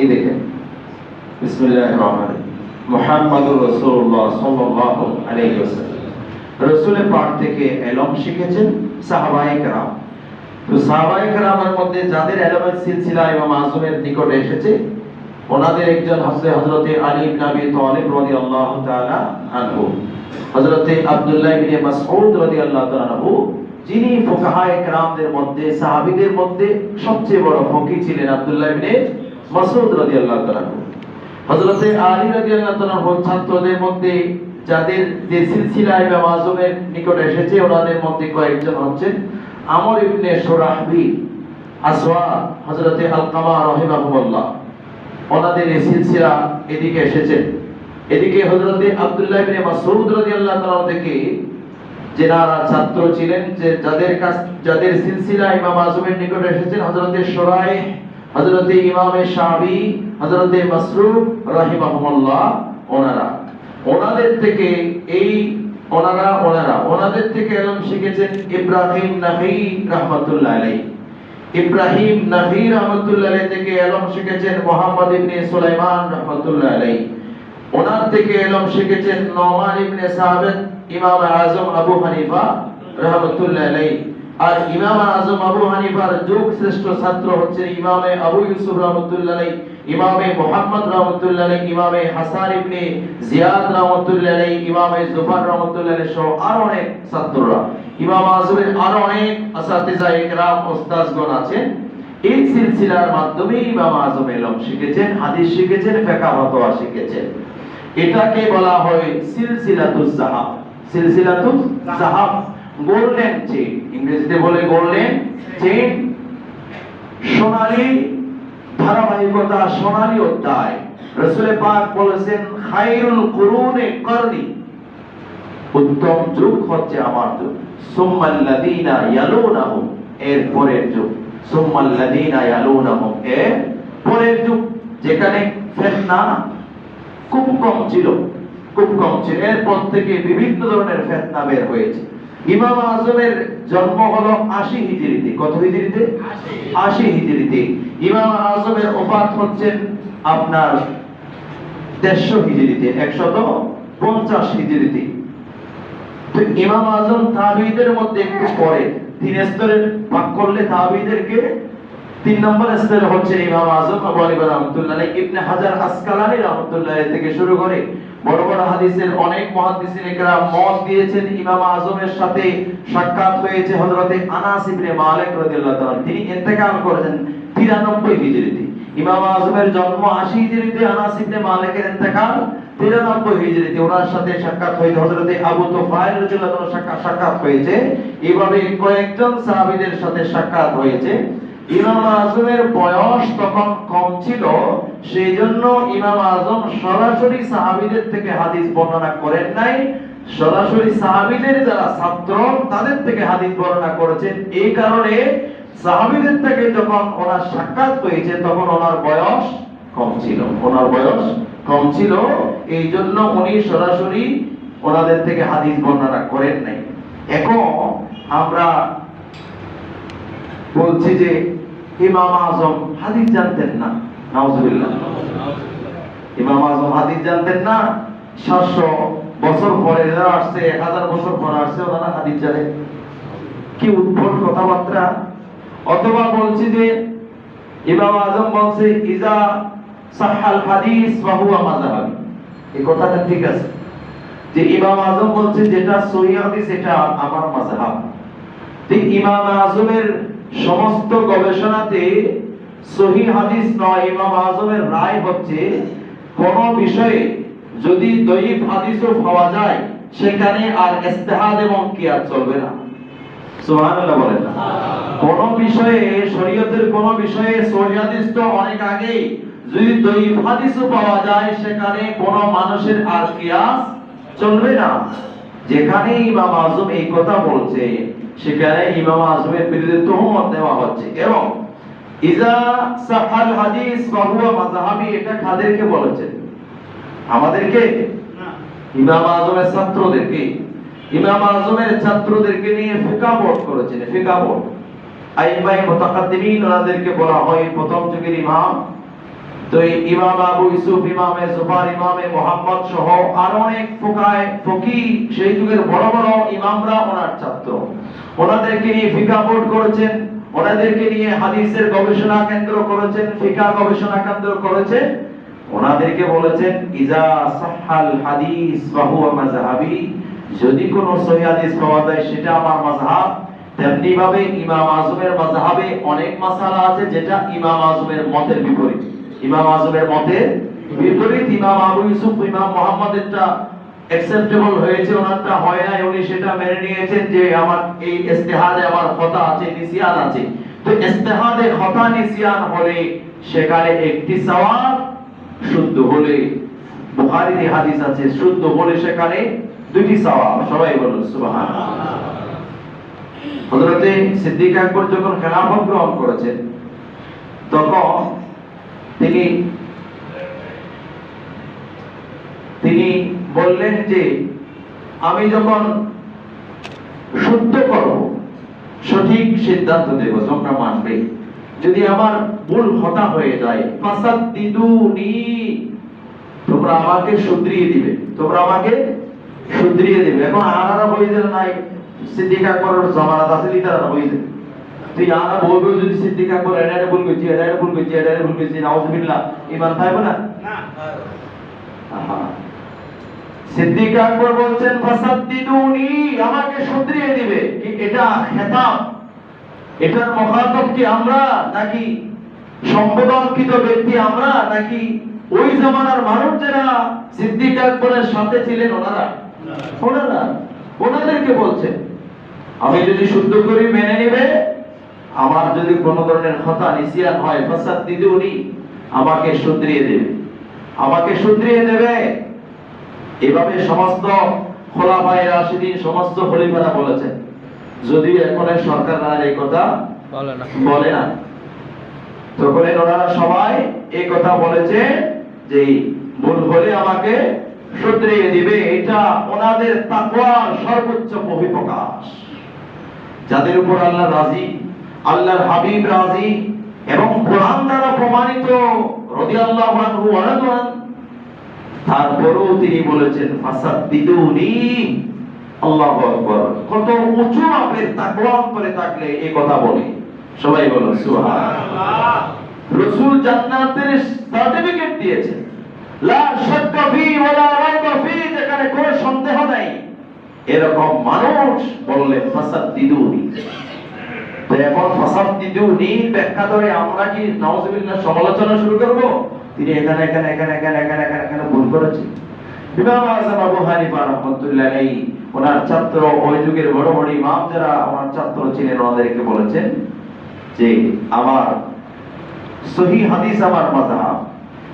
এই দেখেন। মুহাম্মাদুর সাল্লাল্লাহু আলাইহি ওয়াসাল্লাম। পাক থেকে ইলম শিখেছেন সাহাবায়ে তো সাহাবায়ে মধ্যে যাদের ইলমের সিলসিলা ইমাম এসেছে, ওনাদের একজন হযরত হযরতে আলী ইবনে আবি তালিব রাদিয়াল্লাহু তাআলা আনহু। হযরতে আব্দুল্লাহ ইবনে মাসউদ রাদিয়াল্লাহু তাআলা আনহু, যিনি ফুকাহায়ে মধ্যে, সাহাবীদের মধ্যে সবচেয়ে বড় ফকি ছিলেন আব্দুল্লাহ ইবনে মাসউদ রাদিয়াল্লাহু তাআলা আনহু। হযরতে আলী তাআলা আনহু ছাত্রদের মধ্যে যাদের যে সিলসিলা ইমাম আযমের নিকট এসেছে, ওনাদের মধ্যে কয়েকজন হচ্ছেন আমর ইবনে সুরাহবি আসওয়া হযরতে আলকামা রাহিমাহুল্লাহ ওনাদের এই সিলসিলা এদিকে এসেছেন এদিকে হযরতে আব্দুল্লাহ ইবনে মাসউদ রাদিয়াল্লাহু তাআলা থেকে যেনারা ছাত্র ছিলেন, যে যাদের কাছ, যাদের সিলসিলা ইমাম আযমের নিকট এসেছেন, হযরতে শুরাইহ হযরতে ইমামে শাবি হযরতে মাসরুফ রাহিমাহুল্লাহ ওনারা। ওনাদের থেকে এই ওনারা ওনারা, ওনাদের থেকে ইলম শিখেছেন ইব্রাহিম নাহি রাহমাতুল্লাহ আলাইহি। ইব্রাহিম নাহি রাহমাতুল্লাহ আলাইহি থেকে ইলম শিখেছেন মুহাম্মদ ইবনে সুলাইমান রাহমাতুল্লাহ আলাইহি। ওনার থেকে ইলম শিখেছেন নোমান ইবনে সাহাবেদ ইমাম আজম আবু হানিফা রাহমাতুল্লাহ আলাইহি। আর ইমাম আজম আবু হানিফার যুগ শ্রেষ্ঠ ছাত্র হচ্ছেন ইমামে আবু ইউসুফ রহমতুল্লাহ, ইমামে মুহাম্মদ রহমতুল্লাহ, ইমামে হাসান ইবনে জিয়াদ রহমতুল্লাহ, ইমামে জুফার রহমতুল্লাহ সহ আরও অনেক ছাত্ররা। ইমাম আজমের আরও অনেক আসাতিজা ইকরাম ওস্তাদগণ আছেন। এই সিলসিলার মাধ্যমে ইমাম আজম এলম শিখেছেন, হাদিস শিখেছেন, ফিকহ ফতোয়া শিখেছেন। এটাকে বলা হয় সিলসিলাতুজ জাহাব সিলসিলাতুজ জাহাব গোল্ডেন চেইন ইংরেজিতে বলে গোল্ডেন চেইন সোনালী ধারাবাহিকতা, সোনালী অধ্যায়। রসুল পাক বলেছেন, খায়রুল কুরুনে করনি। উত্তম যুগ হচ্ছে আমার যুগ। সুম্মাল্লাযীনা ইয়ালুনাহুম, এর পরের যুগ। সুম্মাল্লাযীনা ইয়ালুনাহুম, এর পরের যুগ। যেখানে ফিতনা খুব কম ছিল। খুব কম ছিল। এরপর থেকে বিভিন্ন ধরনের ফিতনা বের হয়েছে। ইমাম আজমের জন্ম হলো আশি হিজড়িতে। কত হিজড়িতে? আশি। হিজড়িতে। ইমাম আজমের ওফাত হচ্ছেন আপনার দেড়শো হিজড়িতে একশত পঞ্চাশ হিজড়িতে। তো ইমাম আজম তাহিদের মধ্যে একটু পরে তিন স্তরের ভাগ করলে তাবিদেরকে তিন নম্বর স্তরে হচ্ছে ইমাম আজম আবু আলী রহমতুল্লাহ ইবনে হাজার আসকালানি রহমতুল্লাহ থেকে শুরু করে বড় বড় হাদিসের অনেক মুহাদ্দিসিন একরাম মত দিয়েছেন ইমাম আজমের সাথে সাক্ষাৎ হয়েছে হযরতে আনাস ইবনে মালিক রাদিয়াল্লাহু তাআলা, তিনি ইন্তেকাল করেছেন 93 হিজরিতে। ইমাম আজমের জন্ম 80 হিজরিতে, আনাস ইবনে মালিকের ইন্তেকাল 93 হিজরিতে। ওনার সাথে সাক্ষাৎ হয়েছে হযরতে আবু তুফাইল রাদিয়াল্লাহু তাআলা সাক্ষাৎ হয়েছে। এইভাবে কয়েকজন সাহাবীদের সাথে সাক্ষাৎ হয়েছে। ইমাম আজমের বয়স তখন কম ছিল সেই জন্য ইমাম আজম সরাসরি সাহাবীদের থেকে হাদিস বর্ণনা করেন নাই। সরাসরি সাহাবীদের যারা ছাত্র, তাদের থেকে হাদিস বর্ণনা করেছেন। এই কারণে সাহাবীদের থেকে যখন ওনার সাক্ষাৎ হয়েছে, তখন ওনার বয়স কম ছিল। ওনার বয়স কম ছিল এই জন্য উনি সরাসরি ওনাদের থেকে হাদিস বর্ণনা করেন নাই। এখন আমরা বলছি যে ইমাম আজম হাদিস জানতেন না, নাউজুবিল্লাহ। ইমাম আজম হাদিস জানতেন না, সাতশো বছর পরে যারা আসছে, এক হাজার বছর পরে আসছে, ওনারা হাদিস জানে। কি উদ্ভট কথাবার্তা। অথবা বলছি যে ইমাম আজম বলছে, ইজা সাহাল হাদিস বাহুয়া মাযহাবি। এই কথাটা ঠিক আছে। যে ইমাম আজম বলছে, যেটা সহিহ হাদিস, এটা আমার মাযহাব। ঠিক ইমাম আজমের সমস্ত গবেষণাতে সহি হাদিস নয়, ইমাম আজমের রায় হচ্ছে, কোন বিষয়ে যদি দৈব হাদিসও পাওয়া যায়, সেখানে আর ইস্তেহাদ এবং কিয়াস চলবে না। সুবহানাল্লাহ বলেন না। কোন বিষয়ে, শরীয়তের কোন বিষয়ে সহি হাদিস তো অনেক আগেই যদি দৈব হাদিসও পাওয়া যায়, সেখানে কোন মানুষের আর কিয়াস চলবে না। যেখানে ইমাম আজম এই কথা বলছে সেখানে ইমাম আজমের বিরুদ্ধে তোহমত দেওয়া হচ্ছে। এবং ইজা সাহাল হাদিস বাহুয়া মাযহাবি এটা কাদেরকে বলেছেন আমাদেরকে? ইমাম আজমের ছাত্রদেরকে। ইমাম আজমের ছাত্রদেরকে নিয়ে ফিকা বোর্ড করেছেন ফিকা বোর্ড। আইমাই মুতাকাদ্দিমিন ওনাদেরকে বলা হয় প্রথম যুগের ইমাম। তো এই ইমাম আবু ইউসুফ, ইমামে জুফার, ইমামে মোহাম্মদ সহ আরও অনেক ফোকায়, ফকি সেই যুগের বড় বড় ইমামরা ওনার ছাত্র। ওনাদেরকে নিয়ে ফিকা বোর্ড করেছেন, ওনাদেরকে নিয়ে হাদিসের গবেষণা কেন্দ্র করেছেন, ফিকা গবেষণা কেন্দ্র করেছেন ওনাদেরকে বলেছেন, ইজা সাহাল হাদিস ফাহুয়া মাযহাবি। যদি কোনো সহিহ হাদিস পাওয়া যায়, সেটা আমার মাযহাব। তেমনি ভাবে ইমাম আজমের মাযহাবে অনেক মাসালা আছে যেটা ইমাম আজমের মতের বিপরীত। ইমাম আজমের মতে, বিপরীত ইমাম আবু ইউসুফ, ইমাম মোহাম্মদেরটা অ্যাকসেপ্টেবল হয়েছে, ওনারটা হয় নাই, উনি সেটা মেনে নিয়েছেন যে আমার এই ইস্তেহাদে আমার খতা আছে নিসিয়ান আছে। তো ইস্তেহাদে খতা নিসিয়ান হলে সেখানে একটি সওয়াব শুদ্ধ হলে বুখারীর হাদিস আছে, শুদ্ধ হলে সেখানে দুটি সওয়াব। সবাই বলুন, সুবহানাল্লাহ। হযরতে সিদ্দিক আকবর যখন খেলাফত গ্রহণ করেছেন, তখন তিনি তিনি বললেন যে, আমি যখন করব, সঠিক সিদ্ধান্ত দেব, তোমরা মানবে। যদি আমার ভুল হতা হয়ে যায় তোমরা আমাকে শুধরিয়ে দিবে। তোমরা আমাকে শুধরিয়ে দিবে। এখন আনারা বইদের নাই সিদ্দিক আকবরের জামানাত আছে লিটারা তুই আনা বলবে যদি সিদ্দিক আকবর এটা এটা ভুল করছি এটা এটা ভুল করছি এটা এটা ভুল করছি নাউজুবিল্লাহ ইমান থাকবে না? সিদ্দিক আকবর বলছেন ফাসাদ্দিদুনি আমাকে শুধরিয়ে দিবে। কি এটা খেতাব? এটার মুখাতব কি আমরা নাকি সম্বোধনকৃত ব্যক্তি আমরা নাকি ওই জামানার মানুষ যারা সিদ্দিক আকবরের সাথে ছিলেন ওনারা? ওনারা। ওনাদেরকে বলছেন। আমি যদি শুদ্ধ করি মেনে নিবে? আমার যদি কোনো ধরনের কথা নিসিয়ান হয় ফাসাদ দিদুনি আমাকে শুধরিয়ে দেবে। আমাকে শুধরিয়ে দেবে? এভাবে সমস্ত খোলাফায়ে রাশিদিন সমস্ত খলিফারা বলেছেন। যদিও এখন সরকার আর এই কথা বলে না। বলে না। তখন ওনারা সবাই এই কথা বলেছে যে ভুল হলে আমাকে শুধরিয়ে দিবে। এটা ওনাদের তাকওয়ার সর্বোচ্চ বহিঃপ্রকাশ। যাদের উপর আল্লাহ রাজি আল্লাহর হাবিব রাজি এবং কোরআন দ্বারা প্রমাণিত তারপরেও তিনি বলেছেন ফাসাদ দিদুনি আল্লাহু আকবার। কত উঁচু মাপের তাকওয়া করে থাকলে এই কথা বলে। সবাই বলো সুবহানাল্লাহ। রাসূল জান্নাতের সার্টিফিকেট দিয়েছেন। লা শাক্কা ফি ওয়ালা রাইবা ফি, যেখানে কোনো সন্দেহ নাই। এরকম মানুষ বললেন ফাসাদ দিদুনি তো এখন আমরা কি সমালোচনা শুরু তিনি এখানে এখানে এখানে ভুল ওনার ছাত্র বড় যারা ওনাদেরকে বলেছেন যে আমার সহি হাদিস আমার মাযহাব।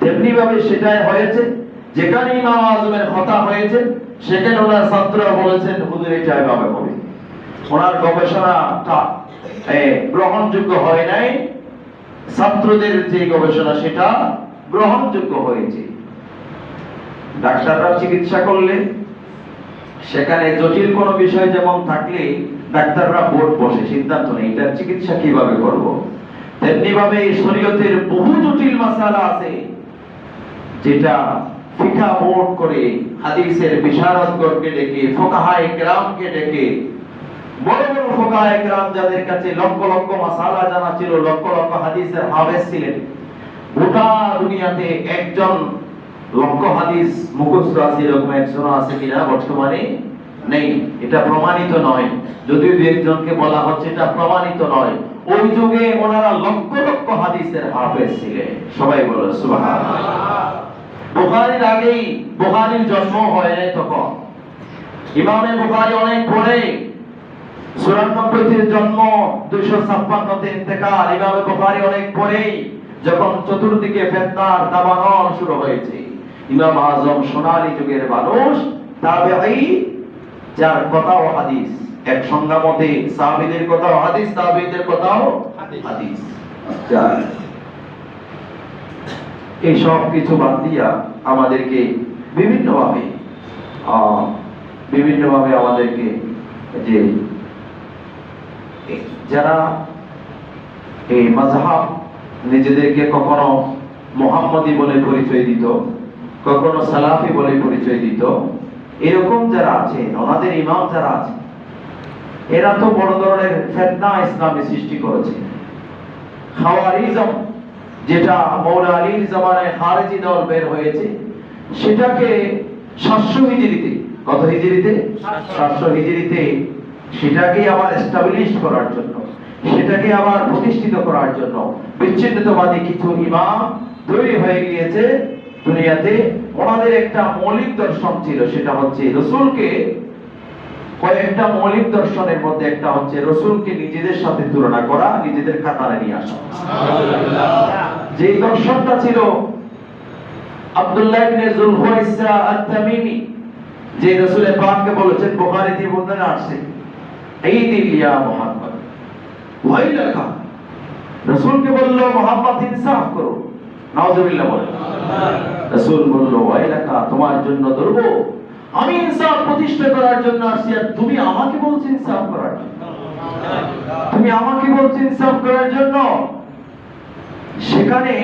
তেমনি ভাবে সেটাই হয়েছে, যেখানে ইমাম আযমের কথা হয়েছে, সেখানে ওনার ছাত্ররা বলেছেন, হুজুর, এটা এভাবে হবে। ওনার গবেষণাটা গ্রহণযোগ্য হয় নাই। ছাত্রদের যে গবেষণা সেটা গ্রহণযোগ্য হয়েছে। ডাক্তাররা চিকিৎসা করলে সেখানে জটিল কোনো বিষয় যেমন থাকলে ডাক্তাররা বোর্ড বসে সিদ্ধান্ত নেই এটার চিকিৎসা কীভাবে করব? তেমনি ভাবে শরীয়তের বহু জটিল মাসালা আছে, যেটা ফিকা বোর্ড করে হাদিসের বিশারদগণকে ডেকে, ফোকাহায়ে কেরামকে ডেকে বড় বড় যাদের কাছে লক্ষ লক্ষ মাসালা জানা ছিল, লক্ষ লক্ষ হাদিসের ছিলেন। গোটা দুনিয়াতে একজন লক্ষ হাদিস বর্তমানে নেই। এটা প্রমাণিত নয়। যদিও একজনকে বলা হচ্ছে, এটা প্রমাণিত নয়। ওই যুগে ওনারা লক্ষ লক্ষ হাদিসের হাফেজ ছিলেন। সবাই বলো সুবহানাল্লাহ। আগেই, বুখারীর জন্ম হয় নাই তখন। ইমামে অনেক পরে চুরানব্বইতে জন্ম দুইশো ছাপ্পান্নতে ইন্তেকাল। ইমামে বুখারী অনেক পরেই যখন চতুর্দিকে ফেতনার দাবানল শুরু হয়েছে। ইমাম আজম সোনালী যুগের মানুষ তাবেঈ যার কথাও হাদিস। এক সংজ্ঞা মতে সাহাবীদের কথাও হাদিস তাবেঈদের কথাও হাদিস। এই সব কিছু বাদ দিয়া আমাদেরকে বিভিন্নভাবে আহ, বিভিন্নভাবে আমাদেরকে যে যারা এই মাযহাব নিজেদেরকে কখনো মোহাম্মদী বলে পরিচয় দিত, কখনো সালাফি বলে পরিচয় দিত, এরকম যারা আছে ওনাদের ইমাম যারা আছে এরা তো বড় ধরনের ফেতনা ইসলামে সৃষ্টি করেছে। খাওয়ারিজম, যেটা মৌলা আলীর জামানায় খারেজি দল বের হয়েছে, সেটাকে সাতশো হিজড়িতে, কত হিজড়িতে? সাতশো হিজড়িতে সেটাকে আবার এস্টাবলিশ করার জন্য, সেটাকে আবার প্রতিষ্ঠিত করার জন্য বিচ্ছিন্নতাবাদী কিছু ইমাম তৈরি হয়ে গিয়েছে দুনিয়াতে। ওনাদের একটা মৌলিক দর্শন ছিল, সেটা হচ্ছে রসুলকে। কয়েকটা মৌলিক দর্শনের মধ্যে একটা হচ্ছে রসুলকে নিজেদের সাথে তুলনা করা, নিজেদের কাতারে নিয়ে আসা। যে দর্শনটা ছিল আব্দুল্লাহ ইবনে যুলহুয়াইসা আত-তামিমি, যে রাসূলের পাককে বলেছেন, বুখারীতে বর্ণনা আসছে। এই দিলিয়া মুহাম্মদ। ওয়াইলাকা। রাসূলকে বলল মুহাম্মদ ইনসাফ করো। নাউজুবিল্লাহ বলেন রাসূল বলল ওয়াইলাকা তোমার জন্য ধরবো। আমি ইনসাফ প্রতিষ্ঠা করার জন্য আসছি আর তুমি আমাকে বলছো ইনসাফ করার জন্য। তুমি আমাকে বলছো ইনসাফ করার জন্য। সেখানে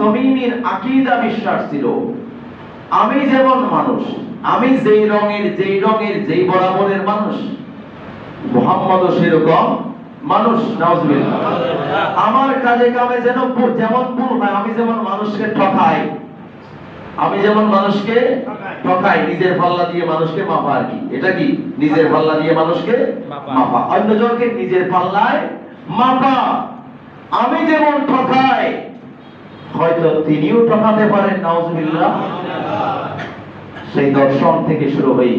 তমিমির আকীদা বিশ্বাস ছিল। আমি যেমন মানুষ আমি যেই রঙের যেই রঙের যেই বরাবরের মানুষ মুহাম্মদও সেরকম মানুষ আমার কাজে কামে যেন যেমন ভুল হয় আমি যেমন মানুষকে ঠকাই আমি যেমন মানুষকে ঠকাই নিজের পাল্লা দিয়ে মানুষকে মাপা আর কি। এটা কি? নিজের পাল্লা দিয়ে মানুষকে মাপা। মাপা। অন্যজনকে নিজের পাল্লায় মাপা। আমি যেমন ঠকাই হয়তো তিনিও ঠকাতে পারেন নাউজুবিল্লাহ। সেই দর্শন থেকে শুরু হই।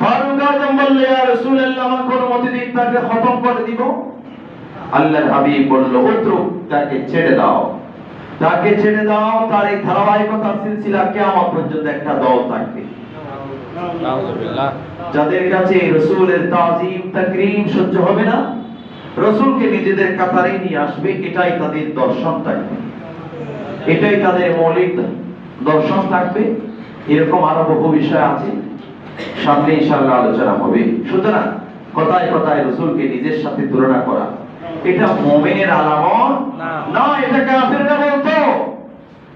ফারুক আজম বললে ইয়া রাসূলুল্লাহ আমার অনুমতি দিন তাকে খতম করে দিব। আল্লাহর হাবিব বলল উত্রুক তাকে ছেড়ে দাও। তাকে ছেড়ে দাও তার এই ধারাবাহিকতা সিলসিলা কিয়ামত পর্যন্ত একটা দল থাকবে। যাদের কাছে রসুলের তাজিম তাকরিম সহ্য হবে না রসুলকে নিজেদের কাতারে নিয়ে আসবে এটাই তাদের দর্শন থাকবে। এটাই তাদের মৌলিক দর্শন থাকবে। এরকম আরও বহু বিষয় আছে। সামনে ইনশাআল্লাহ আলোচনা হবে। সুতরাং কথায় কথায় রসুলকে নিজের সাথে তুলনা করা। এটা মোমেনের আলামত? না। এটা কাফেররা বলতো।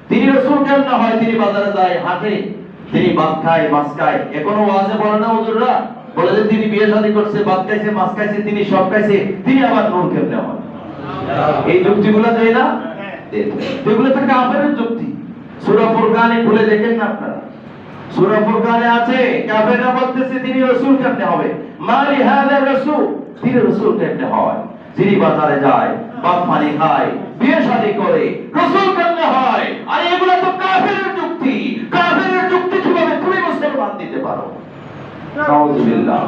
তিনি রসুল কেন না হয়? তিনি বাজারে যায় হাটে। তিনি ভাত খায় মাছ খায়। এখনও ওয়াজে বলে না হুজুররা? বলে যে তিনি বিয়ে শাদী করছে ভাত খাইছে মাছ খাইছে তিনি সব খাইছে। তিনি আবার নূর কেমনে হয়? এই যুক্তিগুলো দেয় না? এগুলো তো কাফেরের যুক্তি। সূরা ফুরকানে খুলে দেখেন না আপনারা। সূরা ফুরকানে আছে, কাফেররা বলতেছে, তিনি রাসূল কেমনে হবে? মালি হাদা রাসূল, তিনি রাসূল কেমনে হয়? যিনি বাজারে যায়, বাপ পানি খায়, বিয়ে শাদী করে, রাসূল কেমনে হয়? আর, এগুলো তো কাফেরের যুক্তি। কাফেরের যুক্তি কীভাবে তুমি মুসলমান দিতে পারো? নাউজুবিল্লাহ।